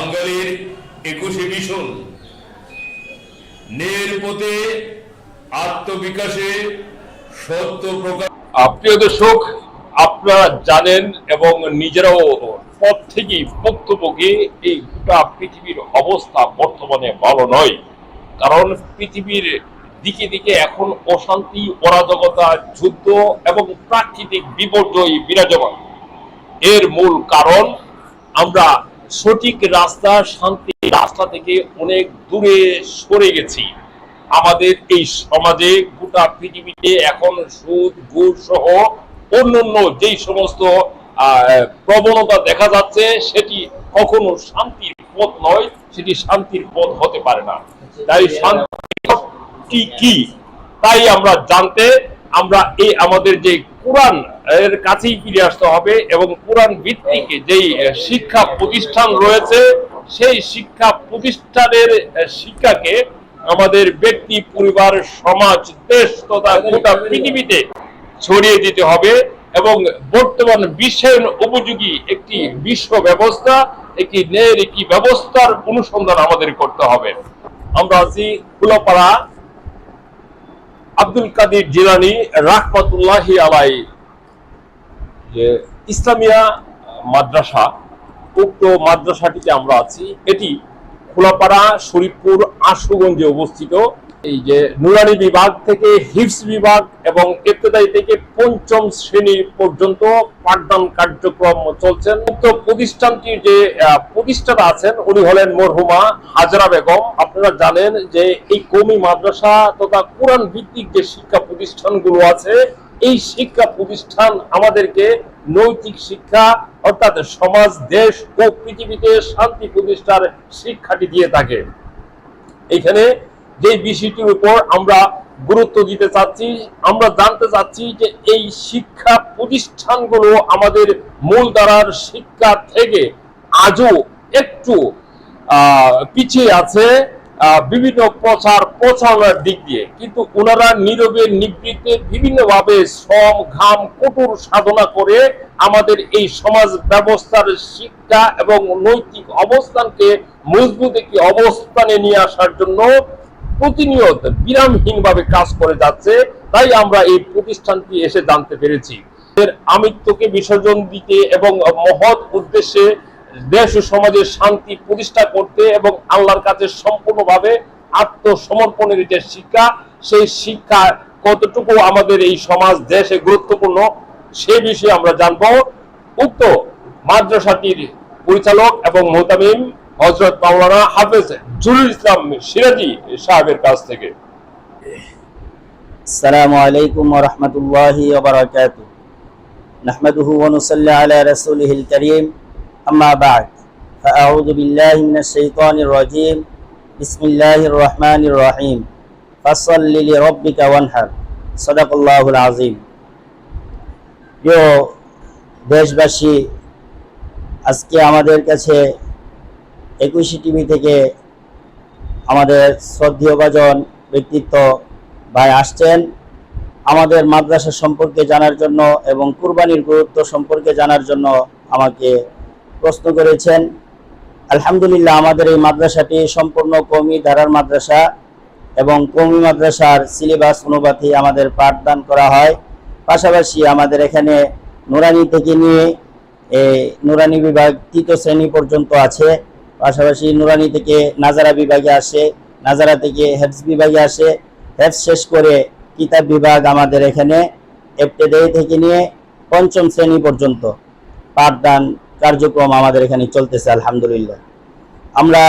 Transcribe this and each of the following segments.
বাঙালির একুশে মিশন পথে আত্মবিকাশে সত্য প্রকাশ। প্রিয় দর্শক, আপনারা জানেন এবং নিজেরাও পথ থেকেই বক্তব্যকে এই গোটা পৃথিবীর অবস্থা বর্তমানে ভালো নয়। কারণ পৃথিবীর দিকে দিকে এখন অশান্তি, অরাজকতা, যুদ্ধ এবং প্রাকৃতিক বিপর্যয় বিরাজমান। এর মূল কারণ আমরা সঠিক রাস্তা, শান্তি রাস্তা থেকে অনেক দূরে সরে গেছি। আমাদের এই সমাজে গোটা পৃথিবীতে এখন সুদ ঘুষ সহ অন্যান্য যেই সমস্ত প্রবণতা দেখা যাচ্ছে, সেটি কখনো শান্তির পথ নয়, সেটি শান্তির পথ হতে পারে না। তাই শান্তি কি? তাই আমরা জানতে, আমরা এই আমাদের যে কোরআন এর কাছেই ফিরে আসতে হবে এবং কোরআন ভিত্তিক যেই শিক্ষা প্রতিষ্ঠান রয়েছে, সেই শিক্ষা প্রতিষ্ঠানের শিক্ষাকে আমাদের ব্যক্তি, পরিবার, সমাজ, দেশ তথা গোটা পৃথিবীতে ছড়িয়ে দিতে হবে এবং বর্তমান বিশ্বায়ন উপযোগী একটি বিশ্ব ব্যবস্থা, একটি ন্যায়ের একটি ব্যবস্থার অনুসন্ধান আমাদের করতে হবে। আমরা আছি কুলাপাড়া আব্দুল কাদির জিলানি রাহমতুল্লাহ আলাই যে ইসলামিয়া মাদ্রাসা, উক্ত মাদ্রাসাটিতে আমরা আছি। এটি খোলাপাড়া শরীফপুর আশুগঞ্জে অবস্থিত। এই যে নুরানি বিভাগ থেকে হিফস বিভাগ এবং ইত্তেদাই থেকে পঞ্চম শ্রেণি পর্যন্ত পাঠদান কার্যক্রম চলছেন উক্ত প্রতিষ্ঠানটির যে প্রতিষ্ঠাতা আছেন, উনি হলেন মরহুমা হাজরা বেগম। আপনারা জানেন যে এই কমি মাদ্রাসা তথা কোরআন ভিত্তিক যে শিক্ষা প্রতিষ্ঠানগুলো আছে, এই শিক্ষা প্রতিষ্ঠান আমাদেরকে নৈতিক শিক্ষা অর্থাৎ সমাজ, দেশ ও পৃথিবীতে শান্তি প্রতিষ্ঠার শিক্ষাটি দিয়ে থাকে। এখানে যে বিষয়টির উপর আমরা গুরুত্ব দিতে চাচ্ছি, আমরা জানতে চাচ্ছি যে এই শিক্ষা প্রতিষ্ঠানগুলো আমাদের মূলধারার শিক্ষা থেকে আজও একটু পিছিয়ে আছে বিভিন্ন প্রচার প্রচারণার দিক দিয়ে। কিন্তু ওনারা নীরবে নিবৃত্তে বিভিন্নভাবে শ্রম, ঘাম, কঠোর সাধনা করে আমাদের এই সমাজ ব্যবস্থার শিক্ষা এবং নৈতিক অবস্থানকে মজবুত একটি অবস্থানে নিয়ে আসার জন্য প্রতিনিয়ত বিরামহীনভাবে কাজ করে যাচ্ছে, তাই আমরা এই প্রতিষ্ঠানটি এসে জানতে পেরেছি। এর আমিত্বকে বিসর্জন দিতে এবং মহৎ উদ্দেশ্যে দেশ ও সমাজের শান্তি প্রতিষ্ঠা করতে এবং আল্লাহর কাছে সম্পূর্ণভাবে আত্মসমর্পণের যে শিক্ষা, সেই শিক্ষা কতটুকু আমাদের এই সমাজ, দেশে গুরুত্বপূর্ণ, সে বিষয়ে আমরা জানব। উক্ত মাদ্রাসাটির পরিচালক এবং মোতামিম হজরত মাওলানা হাফেজ জুলুল ইসলাম সিরাজি সাহেবের কাছ থেকে السلام عليكم ورحمة الله وبركاته نحمده ونصلي على رسوله الكريم أما بعد فأعوذ بالله من الشيطان الرجيم بسم الله الرحمن الرحيم فصل لربك وانحر صدق الله العظيم প্রিয় দেশবাসী আজকে আমাদের কাছে একুশে টিভি থেকে আমাদের শ্রদ্ধেয় ভাজন ব্যক্তিত্ব ভাই আসছেন। আমাদের মাদ্রাসা সম্পর্কে জানার জন্য এবং কুরবানির গুরুত্ব সম্পর্কে জানার জন্য আমাকে প্রশ্ন করেছেন। আলহামদুলিল্লাহ, আমাদের এই মাদ্রাসাটি সম্পূর্ণ কমি ধারার মাদ্রাসা এবং কমি মাদ্রাসার সিলেবাস অনুপাতে আমাদের পাঠদান করা হয়। পাশাপাশি আমাদের এখানে নুরানি থেকে নিয়ে নুরানি বিভাগ তৃতীয় শ্রেণি পর্যন্ত আছে। পাশাপাশি নুরানি থেকে নাজারা বিভাগে আসে, নাজারা থেকে হেফস বিভাগে আসে। হেফস শেষ করে কিতাব বিভাগ আমাদের এখানে এপ্টেদাই থেকে নিয়ে পঞ্চম শ্রেণি পর্যন্ত পাঠদান কার্যক্রম আমাদের এখানে চলতেছে, আলহামদুলিল্লাহ। আমরা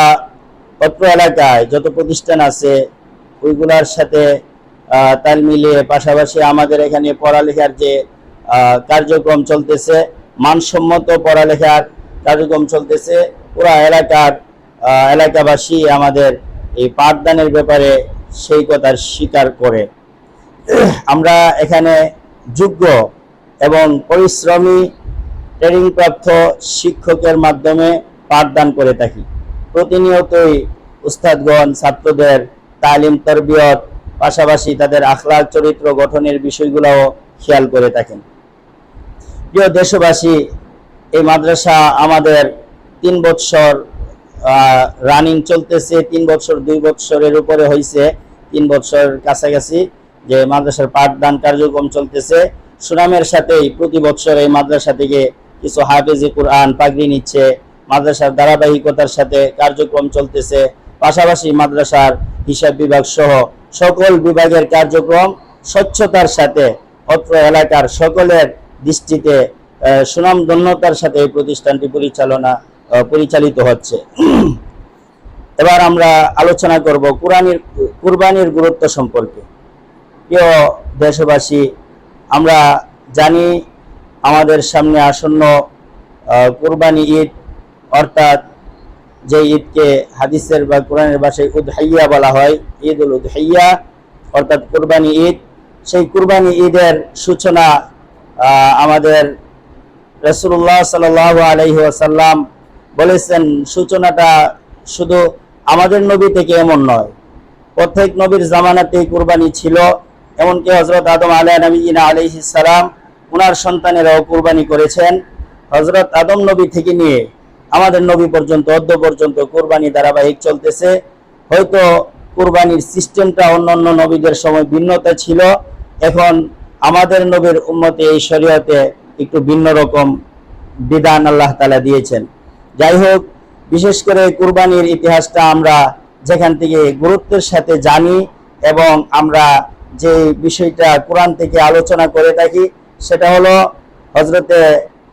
অত্র এলাকায় যত প্রতিষ্ঠান আছে, ওইগুলার সাথে তাল মিলিয়ে পাশাপাশি আমাদের এখানে পড়ালেখার যে কার্যক্রম চলতেছে, মানসম্মত পড়ালেখার কার্যক্রম চলতেছে। পুরা এলাকার এলাকাবাসী আমাদের এই পাঠদানের ব্যাপারে সেই কথার স্বীকার করে। আমরা এখানে যোগ্য এবং পরিশ্রমী ট্রেনিংপ্রাপ্ত শিক্ষকের মাধ্যমে পাঠদান করে থাকি। প্রতিনিয়তই উস্তাদগণ, ছাত্রদের তালিম, তরবিয়ত, পাশাপাশি তাদের আখলাক চরিত্র, গঠনের বিষয়গুলোও খেয়াল করে থাকেন। প্রিয় দেশবাসী, এই মাদ্রাসা আমাদের তিন বৎসর রানিং চলতেছে, তিন বছর দুই বছরের উপরে হয়েছে তিন বছর কাছাকাছি যে মাদ্রাসার পাঠদান কার্যক্রম চলতেছে। সুনামের সাথেই প্রতি বছর এই মাদ্রাসা থেকে কিছু হাফেজি কোরআন পাগড়ি নিচ্ছে, মাদ্রাসার ধারাবাহিকতার সাথে কার্যক্রম চলতেছে। পাশাপাশি মাদ্রাসার হিসাব বিভাগ সহ সকল বিভাগের কার্যক্রম স্বচ্ছতার সাথে অত্র এলাকার সকলের দৃষ্টিতে সুনামধন্যতার সাথে এই প্রতিষ্ঠানটি পরিচালনা পরিচালিত হচ্ছে। এবার আমরা আলোচনা করব কোরআনের, কুরবানির গুরুত্ব সম্পর্কে। প্রিয় দেশবাসী, আমরা জানি আমাদের সামনে আসন্ন কুরবানি ঈদ, অর্থাৎ যে ঈদকে হাদিসের বা কোরআনের ভাষায় উদহাইয়া বলা হয় ঈদ উল উদহাইয়া, অর্থাৎ কুরবানি ঈদ। সেই কুরবানি ঈদের সূচনা আমাদের রসুল্লাহ সাল আলহি আসাল্লাম বলেছেন, সূচনাটা শুধু আমাদের নবী থেকে এমন নয়। প্রত্যেক নবীর জামানাতেই কুরবানি ছিল। এমনকি হজরত আদম আলাহ নবীনা আলহি সালাম ওনার সন্তানেরাও কুরবানি করেছেন। হজরত আদম নবী থেকে নিয়ে আমাদের নবী পর্যন্ত অদ্য পর্যন্ত কুরবানি ধারাবাহিক চলতেছে। হয়তো কুরবানির সিস্টেমটা অন্যান্য নবীদের সময় ভিন্নতা ছিল। এখন আমাদের নবীর উম্মতে এই শরীয়তে একটু ভিন্ন রকম বিধান আল্লাহ তালা দিয়েছেন। যাই হোক বিশেষ করে কুরবানির ইতিহাসটা আমরা যেখান থেকে গুরুত্বের সাথে জানি এবং আমরা যে বিষয়টা কোরআন থেকে আলোচনা করে থাকি, সেটা হলো হজরতে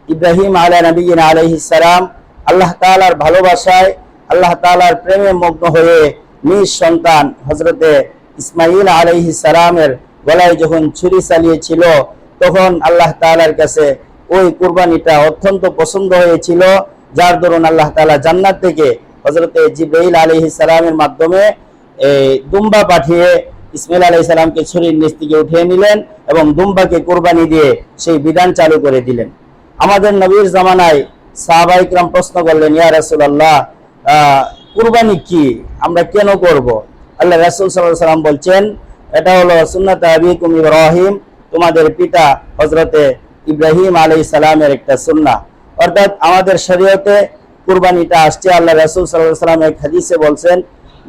ইব্রাহিম আলা নবীন আলহিস সালাম আল্লাহ তালার ভালোবাসায়, আল্লাহ তালার প্রেমে মগ্ন হয়ে নিজ সন্তান হজরতে ইসমাইল আলহি সালামের গলায় যখন ছুরি চালিয়েছিল, তখন আল্লাহ তালার কাছে ওই কুরবানিটা অত্যন্ত পছন্দ হয়েছিল। যার দরুন আল্লাহ তালা জান্নাত থেকে হজরতে জিব্রাইল আলহি সালামের মাধ্যমে এই দুম্বা পাঠিয়ে ইসমাইল আলাইহিস সালামকে ছুরির নিচ থেকে উঠিয়ে নিলেন এবং দুম্বাকে কুরবানি দিয়ে সেই বিধান চালু করে দিলেন। আমাদের নবীর জামানায় সাহাবা ইকরাম প্রশ্ন করলেন, ইয়া রাসূলুল্লাহ কুরবানি কি? আমরা কেন করব? আল্লাহ রাসূল আলাইহি সাল্লাম বলছেন, এটা হলো সুন্নাত আবিকুম ইব্রাহিম, তোমাদের পিতা হযরতে ইব্রাহিম আলাইহিস সালামের একটা সুন্নাহ। অর্থাৎ আমাদের শরীয়তে কুরবানিটা আসছে। আল্লাহ রাসূল আলাইহি সাল্লাম এক হাদিসে বলছেন,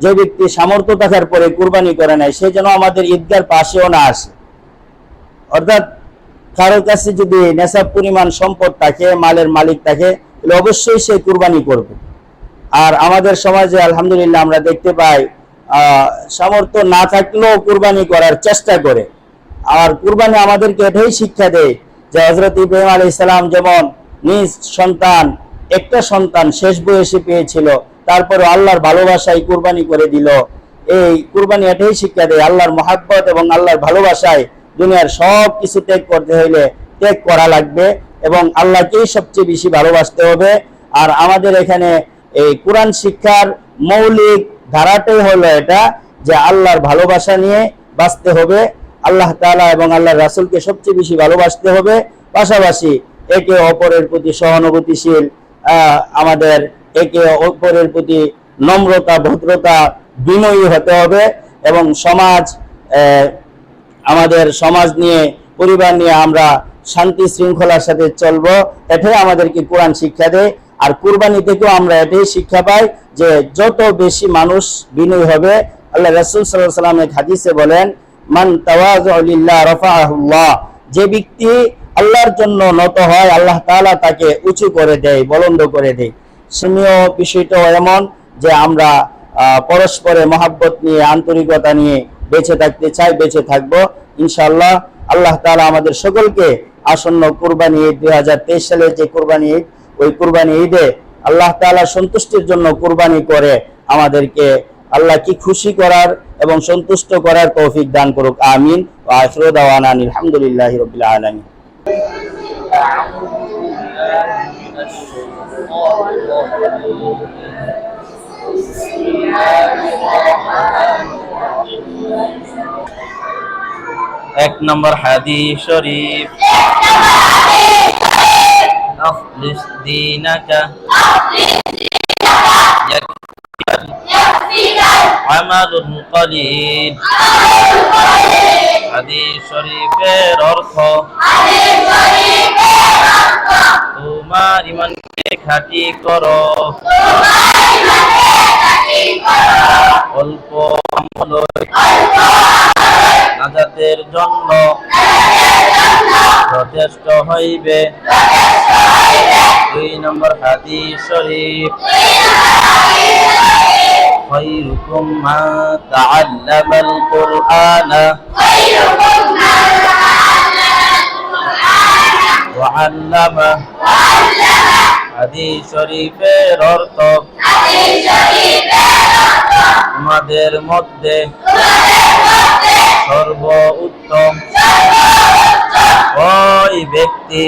যে ব্যক্তি সামর্থ্য থাকার পরে কুরবানি করে নাই, সে যেন আমাদের ঈদগার পাশেও না আসে। অর্থাৎ কারোর কাছে যদি নেশাব পরিমাণ সম্পদ থাকে, মালের মালিক থাকে, তাহলে অবশ্যই সে কুরবানি করবে। আর আমাদের সমাজে আলহামদুলিল্লাহ আমরা দেখতে পাই সামর্থ্য না থাকলেও কুরবানি করার চেষ্টা করে। আর কুরবানি আমাদেরকে এটাই শিক্ষা দেয় যে হজরত ইব্রাহিম আলী ইসলাম যেমন নিজ সন্তান, একটা সন্তান শেষ বয়সে পেয়েছিল তারপরে আল্লাহর ভালোবাসায় কুরবানি করে দিল। এই কুরবানি এটাই শিক্ষা দেয় আল্লাহর মহাব্বত এবং আল্লাহর ভালোবাসায় দুনিয়ার সব কিছু ত্যাগ করতে হইলে ত্যাগ করা লাগবে এবং আল্লাহকেই সবচেয়ে বেশি ভালোবাসতে হবে। আর আমাদের এখানে এই কোরআন শিক্ষার মৌলিক ধারাটাই হলো এটা যে আল্লাহর ভালোবাসা নিয়ে বাঁচতে হবে। আল্লাহ তাআলা এবং আল্লাহর রাসুলকে সবচেয়ে বেশি ভালোবাসতে হবে। পাশাপাশি একে অপরের প্রতি সহানুভূতিশীল আমাদের একে অপরের প্রতি নম্রতা, ভদ্রতা বিনয়ী হতে হবে এবং সমাজ আমাদের সমাজ নিয়ে, পরিবার নিয়ে আমরা শান্তি শৃঙ্খলার সাথে চলবো। এটাই আমাদেরকে কোরআন শিক্ষা দেয় আর কুরবানি থেকেও আমরা এটাই শিক্ষা পাই যে যত বেশি মানুষ বিনয় হবে, আল্লাহ রাসূল সাল্লাহ সাল্লামের সাল্লাম হাদিসে বলেন, মান তাওয়াজ রাফাআহুল্লাহ যে ব্যক্তি আল্লাহর জন্য নত হয়, আল্লাহ তাআলা তাকে উঁচু করে দেয়, বলন্দ করে দেয়। সেমীয় বিষয়টাও এমন যে আমরা পরস্পরে মহাব্বত নিয়ে, আন্তরিকতা নিয়ে বেঁচে থাকতে চাই, বেঁচে থাকব। ইনশাআল্লাহ আল্লাহ তাআলা আমাদের সকলকে আসন্ন কুরবানি ঈদ দুই হাজার তেইশ সালের যে কুরবানি ঈদ, ওই কুরবানি ঈদে আল্লাহ তাআলা সন্তুষ্টির জন্য কুরবানি করে আমাদেরকে আল্লাহ কি খুশি করার এবং সন্তুষ্ট করার তৌফিক দান করুক। আমিন। ও আখিরু দাওয়ানা আলহামদুলিল্লাহি রাব্বিল আলামিন এক নম্বর হাদিস শরীফ أخلص دينك يكفيك عمل قليل হাদিস শরীফের অর্থ। তোমার ইমানকে খাঁটি করো। অল্প নাজাতের জন্য যথেষ্ট হইবে। দুই নম্বর হাদিস শরীফ। خيركم من تعلم القرآن وعلمه হাদিস শরীফের অর্থ তোমাদের মধ্যে সর্ব উত্তম ওই ব্যক্তি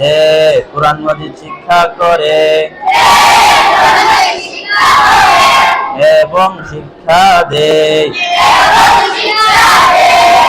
যে কোরআন মাজিদ শিক্ষা করে এবং শিক্ষা দেয়।